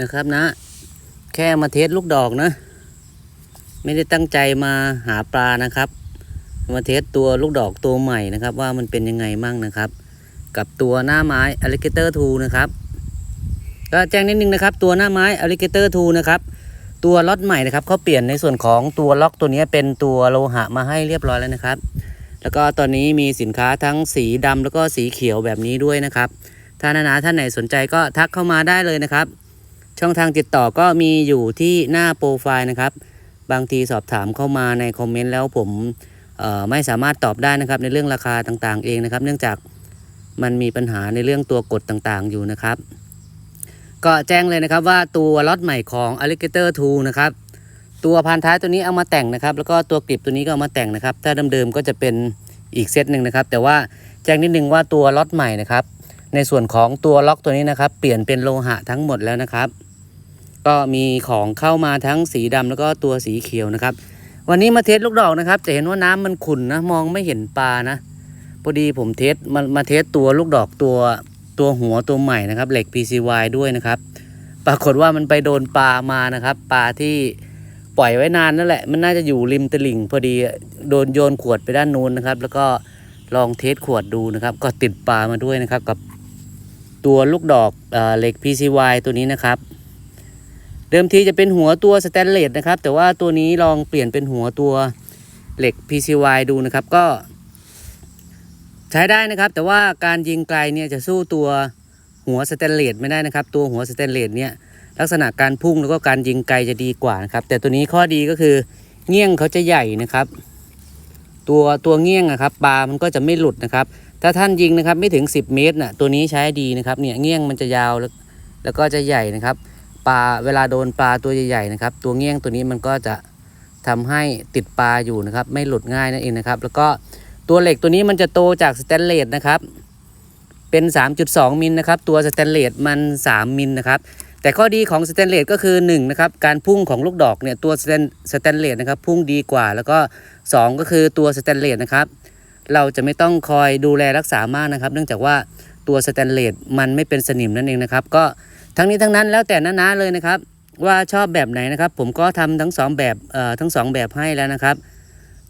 นะครับนะ แค่มาเทสลูกดอกนะ ไม่ได้ตั้งใจมาหาปลานะครับ มาเทสตัวลูกดอกตัวใหม่นะครับ ว่ามันเป็นยังไงมั่งนะครับ กับตัวหน้าไม้อ a l l i g a t o r 2นะครับก็แจ้งนิดนึงนะครับ ตัวหน้าไม้อ a l l i g a t o r 2นะครับตัวล็อตใหม่นะครับเขาเปลี่ยนในส่วนของตัวล็อกตัวนี้เป็นตัวโลหะมาให้เรียบร้อยแล้วนะครับ แล้วก็ตอนนี้มีสินค้าทั้งสีดำแล้วก็สีเขียวแบบนี้ด้วยนะครับ ถ้านานาท่านไหนสนใจก็ทักเข้ามาได้เลยนะครับ ช่องทางติดต่อก็มีอยู่ที่หน้าโปรไฟล์นะครับ บางทีสอบถามเข้ามาในคอมเมนต์แล้วผมไม่สามารถตอบได้นะครับ ในเรื่องราคาต่างๆ เองนะครับ เนื่องจากมันมีปัญหาในเรื่องตัวกฎต่างๆ อยู่นะครับ ก็แจ้งเลยนะครับว่าตัวล็อตใหม่ของ Alligator 2 นะครับ ตัวพานท้ายตัวนี้เอามาแต่งนะครับ แล้วก็ตัวกริบตัวนี้ก็เอามาแต่งนะครับ ถ้าเดิมๆก็จะเป็นอีกเซตหนึ่งนะครับ แต่ว่าแจ้งนิดนึงว่าตัวล็อตใหม่นะครับ ในส่วนของตัวล็อกตัวนี้นะครับ เปลี่ยนเป็นโลหะทั้งหมดแล้วนะครับ ก็มีของเข้ามาทั้งสีดำแล้วก็ตัวสีเขียวนะครับ วันนี้มาเทสลูกดอกนะครับ จะเห็นว่าน้ำมันขุ่นนะมองไม่เห็นปลานะพอดีผมเทสมามาเทสตัวลูกดอกตัวตัวหัวตัวใหม่นะครับเหล็ก PCY ด้วยนะครับ ปรากฏว่ามันไปโดนปลามานะครับปลาที่ปล่อยไว้นานนั่นแหละ มันน่าจะอยู่ริมตลิ่ง พอดีโดนโยนขวดไปด้านนู้นนะครับ แล้วก็ลองเทสขวดดูนะครับ ก็ติดปลามาด้วยนะครับกับตัวลูกดอกเหล็ก PCY ตัวนี้นะครับ เดิมทีจะเป็นหัวตัวสแตนเลสนะครับ แต่ว่าตัวนี้ลองเปลี่ยนเป็นหัวตัวเหล็ก PCY ดูนะครับก็ ใช้ได้นะครับ แต่ว่าการยิงไกลเนี่ยจะสู้ตัวหัวสแตนเลสไม่ได้นะครับ ตัวหัวสแตนเลสเนี่ยลักษณะการพุ่งแล้วก็การยิงไกลจะดีกว่านะครับ แต่ตัวนี้ข้อดีก็คือเงี้ยงเขาจะใหญ่นะครับ ตัวตัวเงี้ยงอะครับปลามันก็จะไม่หลุดนะครับ ถ้าท่านยิงนะครับไม่ถึง 10 เมตรน่ะตัวนี้ใช้ดีนะครับเนี่ยเงี้ยงมันจะยาวแล้วแล้วก็จะใหญ่นะครับ ปลาเวลาโดนปลาตัวใหญ่ๆนะครับ ตัวเงี้ยงตัวนี้มันก็จะทำให้ติดปลาอยู่นะครับ ไม่หลุดง่ายนั่นเองนะครับ แล้วก็ตัวเหล็กตัวนี้มันจะโตจากสแตนเลสนะครับ เป็น 3.2 มิลนะครับ ตัวสแตนเลสมัน 3 มิลนะครับ แต่ข้อดีของสแตนเลสก็คือ1นะครับ การพุ่งของลูกดอกเนี่ยตัวสแตนสแตนเลสนะครับ พุ่งดีกว่า แล้วก็ 2 ก็คือตัวสแตนเลสนะครับ เราจะไม่ต้องคอยดูแลรักษามากนะครับ เนื่องจากว่าตัวสแตนเลสมันไม่เป็นสนิมนั่นเองนะครับ ก็ ทั้งนี้ทั้งนั้นแล้วแต่น้าๆเลยนะครับ ว่าชอบแบบไหนนะครับ ผมก็ทำทั้งสองแบบเอ่อทั้งสองแบบให้แล้วนะครับ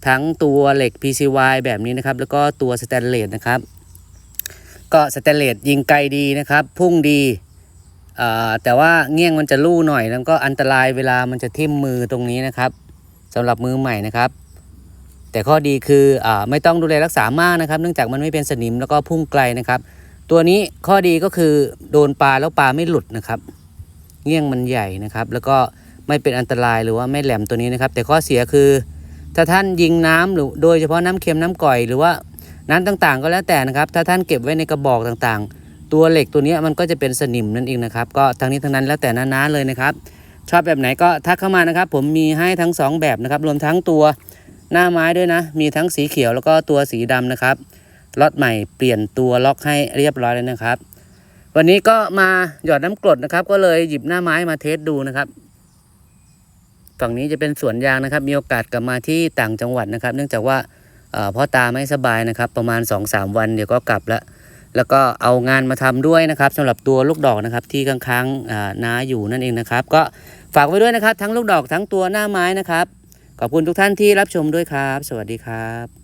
ทั้งตัวเหล็ก PCY แบบนี้นะครับ แล้วก็ตัวสแตนเลสนะครับก็สแตนเลสยิงไกลดีนะครับ พุ่งดีเอ่อแต่ว่าเงี้ยงมันจะลู่หน่อย แล้วก็อันตรายเวลามันจะทิ่มมือตรงนี้นะครับสำหรับมือใหม่นะครับ แต่ข้อดีคืออไม่ต้องดูแลรักษามากนะครับ เนื่องจากมันไม่เป็นสนิมแล้วก็พุ่งไกลนะครับ ตัวนี้ข้อดีก็คือโดนปลาแล้วปลาไม่หลุดนะครับเงี้ยงมันใหญ่นะครับ แล้วก็ไม่เป็นอันตรายหรือว่าไม่แหลมตัวนี้นะครับ แต่ข้อเสียคือ ถ้าท่านยิงน้ำหรือโดยเฉพาะน้ำเค็มน้ำก่อยหรือว่าน้ำต่างๆ ก็แล้วแต่นะครับ ถ้าท่านเก็บไว้ในกระบอกต่างๆ ตัวเหล็กตัวนี้มันก็จะเป็นสนิมนั่นเองนะครับ ก็ทั้งนี้ทั้งนั้นแล้วแต่น้าๆเลยนะครับ ชอบแบบไหนก็ทักเข้ามานะครับ ผมมีให้ทั้งสองแบบนะครับ รวมทั้งตัวหน้าไม้ด้วยนะ มีทั้งสีเขียวแล้วก็ตัวสีดำนะครับ ล็อตใหม่เปลี่ยนตัวล็อกให้เรียบร้อยแล้วนะครับ วันนี้ก็มาหยอดน้ำกรดนะครับ ก็เลยหยิบหน้าไม้มาเทสดูนะครับ ฝั่งนี้จะเป็นสวนยางนะครับ มีโอกาสกลับมาที่ต่างจังหวัดนะครับ เนื่องจากว่าพ่อตาไม่สบายนะครับ ประมาณ 2-3 วันเดี๋ยวก็กลับแล้วแล้วก็เอางานมาทำด้วยนะครับสำหรับตัวลูกดอกนะครับที่ค้างๆน้าอยู่นั่นเองนะครับ ก็ฝากไว้ด้วยนะครับ ทั้งลูกดอกทั้งตัวหน้าไม้นะครับ ขอบคุณทุกท่านที่รับชมด้วยครับ สวัสดีครับ